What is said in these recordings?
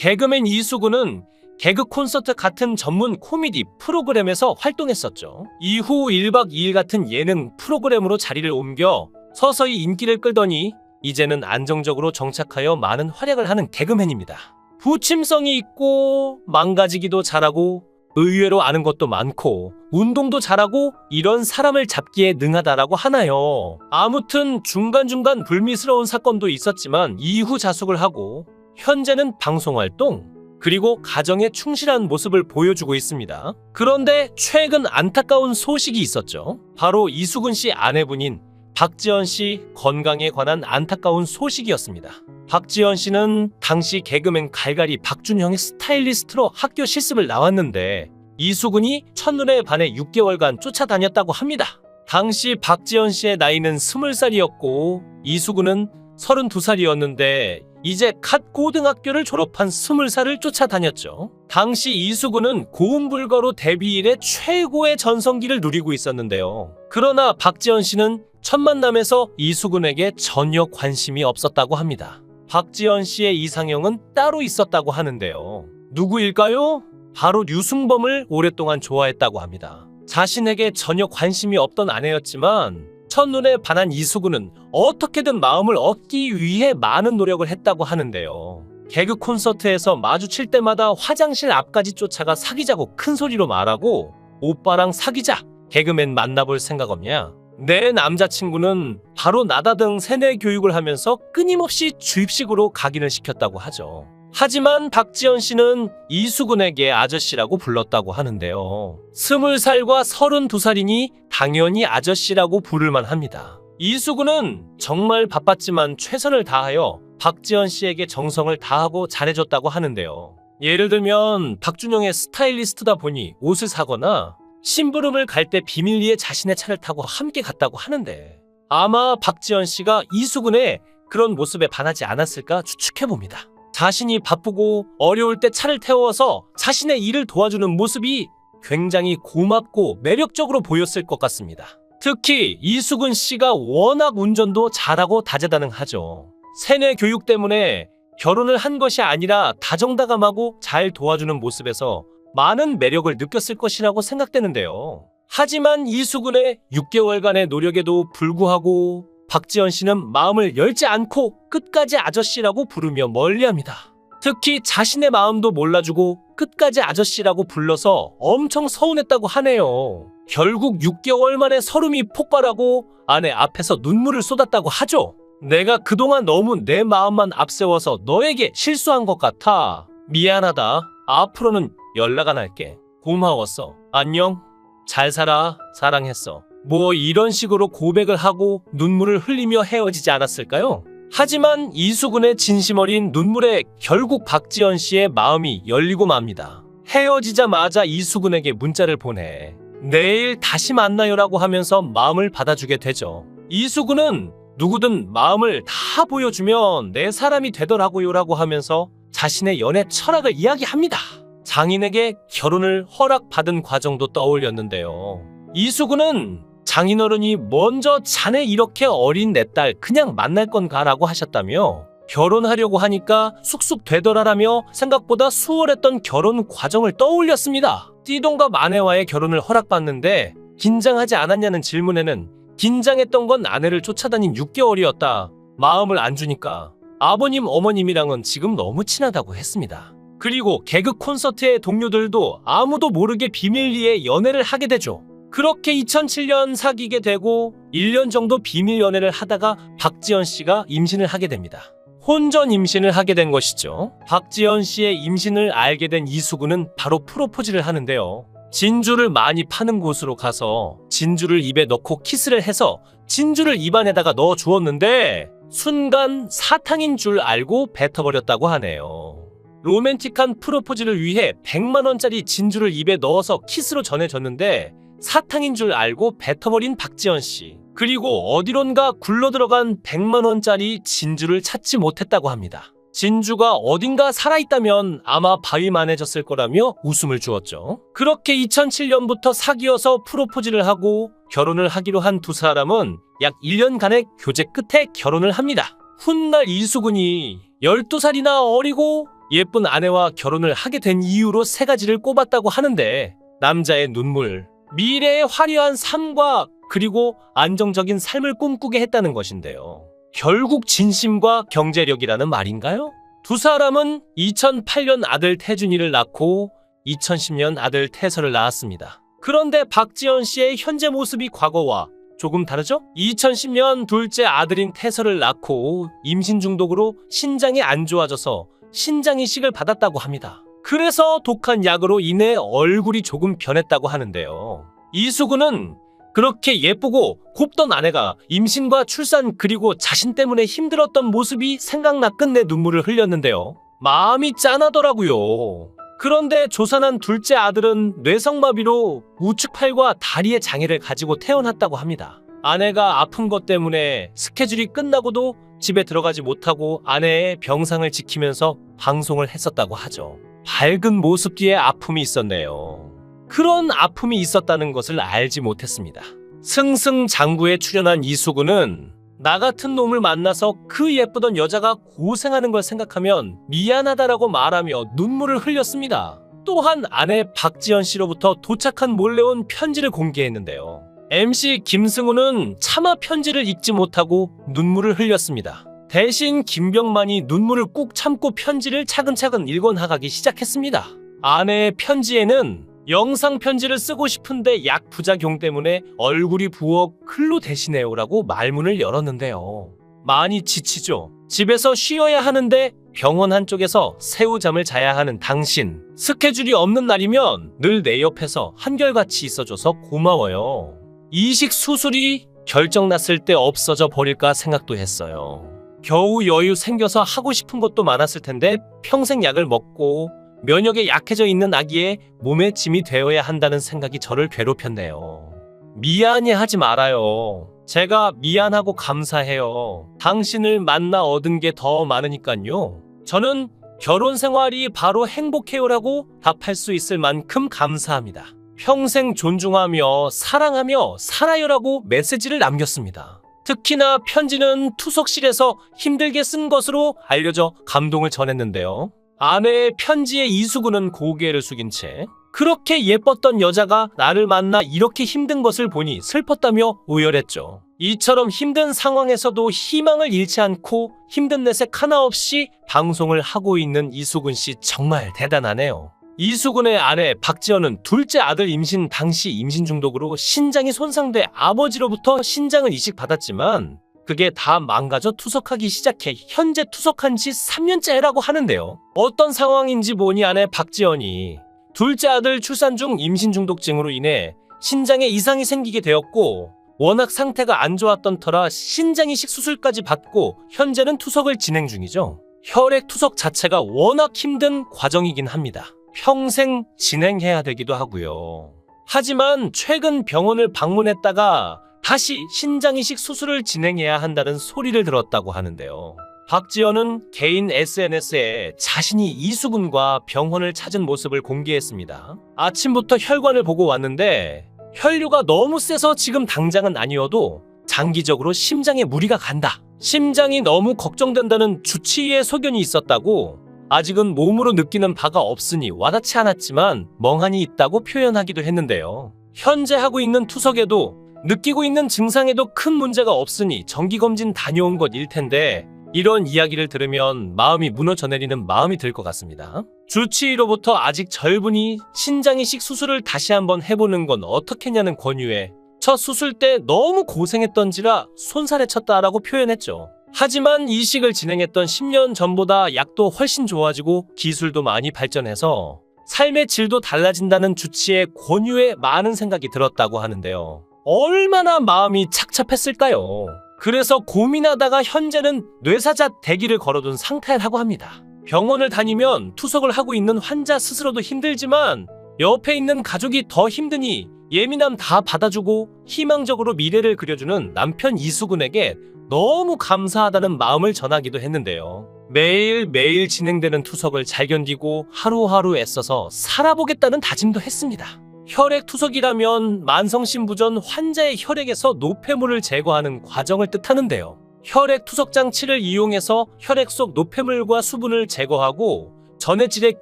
개그맨 이수근은 개그 콘서트 같은 전문 코미디 프로그램에서 활동했었죠. 이후 1박 2일 같은 예능 프로그램으로 자리를 옮겨 서서히 인기를 끌더니 이제는 안정적으로 정착하여 많은 활약을 하는 개그맨입니다. 부침성이 있고 망가지기도 잘하고 의외로 아는 것도 많고 운동도 잘하고 이런 사람을 잡기에 능하다라고 하나요. 아무튼 중간중간 불미스러운 사건도 있었지만 이후 자숙을 하고 현재는 방송 활동 그리고 가정에 충실한 모습을 보여주고 있습니다. 그런데 최근 안타까운 소식이 있었죠. 바로 이수근 씨 아내분인 박지연 씨 건강에 관한 안타까운 소식이었습니다. 박지연 씨는 당시 개그맨 갈갈이 박준형의 스타일리스트로 학교 실습을 나왔는데 이수근이 첫눈에 반해 6개월간 쫓아다녔다고 합니다. 당시 박지연 씨의 나이는 20살이었고 이수근은 32살이었는데 이제 갓 고등학교를 졸업한 20살을 쫓아다녔죠. 당시 이수근은 고음불가로 데뷔 이래 최고의 전성기를 누리고 있었는데요. 그러나 박지연 씨는 첫 만남에서 이수근에게 전혀 관심이 없었다고 합니다. 박지연 씨의 이상형은 따로 있었다고 하는데요. 누구일까요? 바로 류승범을 오랫동안 좋아했다고 합니다. 자신에게 전혀 관심이 없던 아내였지만 첫눈에 반한 이수근은 어떻게든 마음을 얻기 위해 많은 노력을 했다고 하는데요. 개그 콘서트에서 마주칠 때마다 화장실 앞까지 쫓아가 사귀자고 큰 소리로 말하고 오빠랑 사귀자 개그맨 만나볼 생각 없냐? 내 남자친구는 바로 나다 등 세뇌 교육을 하면서 끊임없이 주입식으로 각인을 시켰다고 하죠. 하지만 박지연 씨는 이수근에게 아저씨라고 불렀다고 하는데요. 스물 살과 서른두 살이니 당연히 아저씨라고 부를만 합니다. 이수근은 정말 바빴지만 최선을 다하여 박지연 씨에게 정성을 다하고 잘해줬다고 하는데요. 예를 들면 박준영의 스타일리스트다 보니 옷을 사거나 심부름을 갈 때 비밀리에 자신의 차를 타고 함께 갔다고 하는데 아마 박지연 씨가 이수근의 그런 모습에 반하지 않았을까 추측해봅니다. 자신이 바쁘고 어려울 때 차를 태워서 자신의 일을 도와주는 모습이 굉장히 고맙고 매력적으로 보였을 것 같습니다. 특히 이수근 씨가 워낙 운전도 잘하고 다재다능하죠. 세뇌 교육 때문에 결혼을 한 것이 아니라 다정다감하고 잘 도와주는 모습에서 많은 매력을 느꼈을 것이라고 생각되는데요. 하지만 이수근의 6개월간의 노력에도 불구하고 박지연 씨는 마음을 열지 않고 끝까지 아저씨라고 부르며 멀리합니다. 특히 자신의 마음도 몰라주고 끝까지 아저씨라고 불러서 엄청 서운했다고 하네요. 결국 6개월 만에 서름이 폭발하고 아내 앞에서 눈물을 쏟았다고 하죠. 내가 그동안 너무 내 마음만 앞세워서 너에게 실수한 것 같아. 미안하다. 앞으로는 연락 안 할게. 고마웠어. 안녕. 잘 살아. 사랑했어. 뭐 이런 식으로 고백을 하고 눈물을 흘리며 헤어지지 않았을까요? 하지만 이수근의 진심 어린 눈물에 결국 박지연 씨의 마음이 열리고 맙니다. 헤어지자마자 이수근에게 문자를 보내. 내일 다시 만나요라고 하면서 마음을 받아주게 되죠. 이수근은 누구든 마음을 다 보여주면 내 사람이 되더라고요라고 하면서 자신의 연애 철학을 이야기합니다. 장인에게 결혼을 허락받은 과정도 떠올렸는데요. 이수근은 장인어른이 먼저 자네 이렇게 어린 내 딸 그냥 만날 건가라고 하셨다며 결혼하려고 하니까 쑥쑥 되더라라며 생각보다 수월했던 결혼 과정을 떠올렸습니다. 띠동갑 아내와의 결혼을 허락받는데 긴장하지 않았냐는 질문에는 긴장했던 건 아내를 쫓아다닌 6개월이었다. 마음을 안 주니까 아버님 어머님이랑은 지금 너무 친하다고 했습니다. 그리고 개그 콘서트의 동료들도 아무도 모르게 비밀리에 연애를 하게 되죠. 그렇게 2007년 사귀게 되고 1년 정도 비밀 연애를 하다가 박지연 씨가 임신을 하게 됩니다. 혼전 임신을 하게 된 것이죠. 박지연 씨의 임신을 알게 된 이수근은 바로 프로포즈를 하는데요. 진주를 많이 파는 곳으로 가서 진주를 입에 넣고 키스를 해서 진주를 입안에다가 넣어 주었는데 순간 사탕인 줄 알고 뱉어버렸다고 하네요. 로맨틱한 프로포즈를 위해 100만원짜리 진주를 입에 넣어서 키스로 전해졌는데 사탕인 줄 알고 뱉어버린 박지연 씨. 그리고 어디론가 굴러들어간 100만원짜리 진주를 찾지 못했다고 합니다. 진주가 어딘가 살아있다면 아마 바위만해졌을 거라며 웃음을 주었죠. 그렇게 2007년부터 사귀어서 프로포즈를 하고 결혼을 하기로 한 두 사람은 약 1년간의 교제 끝에 결혼을 합니다. 훗날 이수근이 12살이나 어리고 예쁜 아내와 결혼을 하게 된 이유로 세 가지를 꼽았다고 하는데 남자의 눈물, 미래의 화려한 삶과 그리고 안정적인 삶을 꿈꾸게 했다는 것인데요. 결국 진심과 경제력이라는 말인가요? 두 사람은 2008년 아들 태준이를 낳고 2010년 아들 태설을 낳았습니다. 그런데 박지연 씨의 현재 모습이 과거와 조금 다르죠? 2010년 둘째 아들인 태설을 낳고 임신 중독으로 신장이 안 좋아져서 신장 이식을 받았다고 합니다. 그래서 독한 약으로 인해 얼굴이 조금 변했다고 하는데요. 이수근은 그렇게 예쁘고 곱던 아내가 임신과 출산 그리고 자신 때문에 힘들었던 모습이 생각나 끝내 눈물을 흘렸는데요. 마음이 짠하더라고요. 그런데 조산한 둘째 아들은 뇌성마비로 우측 팔과 다리의 장애를 가지고 태어났다고 합니다. 아내가 아픈 것 때문에 스케줄이 끝나고도 집에 들어가지 못하고 아내의 병상을 지키면서 방송을 했었다고 하죠. 밝은 모습 뒤에 아픔이 있었네요. 그런 아픔이 있었다는 것을 알지 못했습니다. 승승장구에 출연한 이수근은 나 같은 놈을 만나서 그 예쁘던 여자가 고생하는 걸 생각하면 미안하다라고 말하며 눈물을 흘렸습니다. 또한 아내 박지연 씨로부터 도착한 몰래 온 편지를 공개했는데요. MC 김승우는 차마 편지를 읽지 못하고 눈물을 흘렸습니다. 대신 김병만이 눈물을 꾹 참고 편지를 차근차근 읽어나가기 시작했습니다. 아내의 편지에는 영상 편지를 쓰고 싶은데 약 부작용 때문에 얼굴이 부어 클로 대신해요라고 말문을 열었는데요. 많이 지치죠. 집에서 쉬어야 하는데 병원 한쪽에서 새우잠을 자야 하는 당신. 스케줄이 없는 날이면 늘 내 옆에서 한결같이 있어줘서 고마워요. 이식 수술이 결정 났을 때 없어져 버릴까 생각도 했어요. 겨우 여유 생겨서 하고 싶은 것도 많았을 텐데 평생 약을 먹고 면역에 약해져 있는 아기의 몸에 짐이 되어야 한다는 생각이 저를 괴롭혔네요. 미안해 하지 말아요. 제가 미안하고 감사해요. 당신을 만나 얻은 게 더 많으니까요. 저는 결혼 생활이 바로 행복해요라고 답할 수 있을 만큼 감사합니다. 평생 존중하며 사랑하며 살아요라고 메시지를 남겼습니다. 특히나 편지는 투석실에서 힘들게 쓴 것으로 알려져 감동을 전했는데요. 아내의 편지에 이수근은 고개를 숙인 채 그렇게 예뻤던 여자가 나를 만나 이렇게 힘든 것을 보니 슬펐다며 오열했죠. 이처럼 힘든 상황에서도 희망을 잃지 않고 힘든 내색 하나 없이 방송을 하고 있는 이수근 씨 정말 대단하네요. 이수근의 아내 박지연은 둘째 아들 임신 당시 임신 중독으로 신장이 손상돼 아버지로부터 신장을 이식받았지만 그게 다 망가져 투석하기 시작해 현재 투석한 지 3년째라고 하는데요. 어떤 상황인지 보니 아내 박지연이 둘째 아들 출산 중 임신 중독증으로 인해 신장에 이상이 생기게 되었고 워낙 상태가 안 좋았던 터라 신장 이식 수술까지 받고 현재는 투석을 진행 중이죠. 혈액 투석 자체가 워낙 힘든 과정이긴 합니다. 평생 진행해야 되기도 하고요. 하지만 최근 병원을 방문했다가 다시 신장 이식 수술을 진행해야 한다는 소리를 들었다고 하는데요. 박지연은 개인 SNS에 자신이 이수근과 병원을 찾은 모습을 공개했습니다. 아침부터 혈관을 보고 왔는데 혈류가 너무 세서 지금 당장은 아니어도 장기적으로 심장에 무리가 간다. 심장이 너무 걱정된다는 주치의의 소견이 있었다고 아직은 몸으로 느끼는 바가 없으니 와닿지 않았지만 멍하니 있다고 표현하기도 했는데요. 현재 하고 있는 투석에도 느끼고 있는 증상에도 큰 문제가 없으니 정기검진 다녀온 것일 텐데 이런 이야기를 들으면 마음이 무너져 내리는 마음이 들 것 같습니다. 주치의로부터 아직 절분이 신장이식 수술을 다시 한번 해보는 건 어떻겠냐는 권유에 첫 수술 때 너무 고생했던지라 손살에 쳤다라고 표현했죠. 하지만 이식을 진행했던 10년 전보다 약도 훨씬 좋아지고 기술도 많이 발전해서 삶의 질도 달라진다는 주치의 권유에 많은 생각이 들었다고 하는데요. 얼마나 마음이 착잡했을까요? 그래서 고민하다가 현재는 뇌사자 대기를 걸어둔 상태라고 합니다. 병원을 다니면 투석을 하고 있는 환자 스스로도 힘들지만 옆에 있는 가족이 더 힘드니 예민함 다 받아주고 희망적으로 미래를 그려주는 남편 이수근에게 너무 감사하다는 마음을 전하기도 했는데요. 매일매일 진행되는 투석을 잘 견디고 하루하루 애써서 살아보겠다는 다짐도 했습니다. 혈액 투석이라면 만성신부전 환자의 혈액에서 노폐물을 제거하는 과정을 뜻하는데요. 혈액 투석 장치를 이용해서 혈액 속 노폐물과 수분을 제거하고 전해질의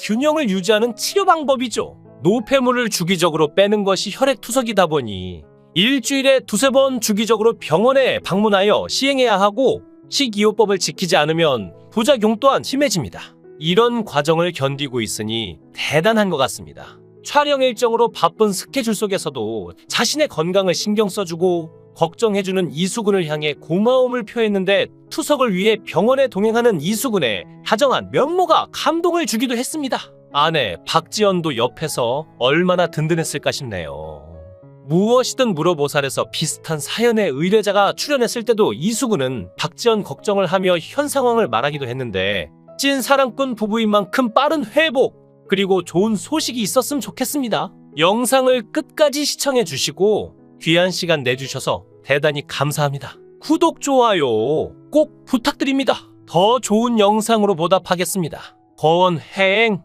균형을 유지하는 치료 방법이죠. 노폐물을 주기적으로 빼는 것이 혈액 투석이다 보니 일주일에 두세 번 주기적으로 병원에 방문하여 시행해야 하고 식이요법을 지키지 않으면 부작용 또한 심해집니다. 이런 과정을 견디고 있으니 대단한 것 같습니다. 촬영 일정으로 바쁜 스케줄 속에서도 자신의 건강을 신경 써주고 걱정해주는 이수근을 향해 고마움을 표했는데 투석을 위해 병원에 동행하는 이수근의 다정한 면모가 감동을 주기도 했습니다. 아내 박지연도 옆에서 얼마나 든든했을까 싶네요. 무엇이든 물어보살에서 비슷한 사연의 의뢰자가 출연했을 때도 이수근은 박지연 걱정을 하며 현 상황을 말하기도 했는데 찐 사랑꾼 부부인 만큼 빠른 회복 그리고 좋은 소식이 있었으면 좋겠습니다. 영상을 끝까지 시청해 주시고 귀한 시간 내주셔서 대단히 감사합니다. 구독, 좋아요 꼭 부탁드립니다. 더 좋은 영상으로 보답하겠습니다. 거원 해행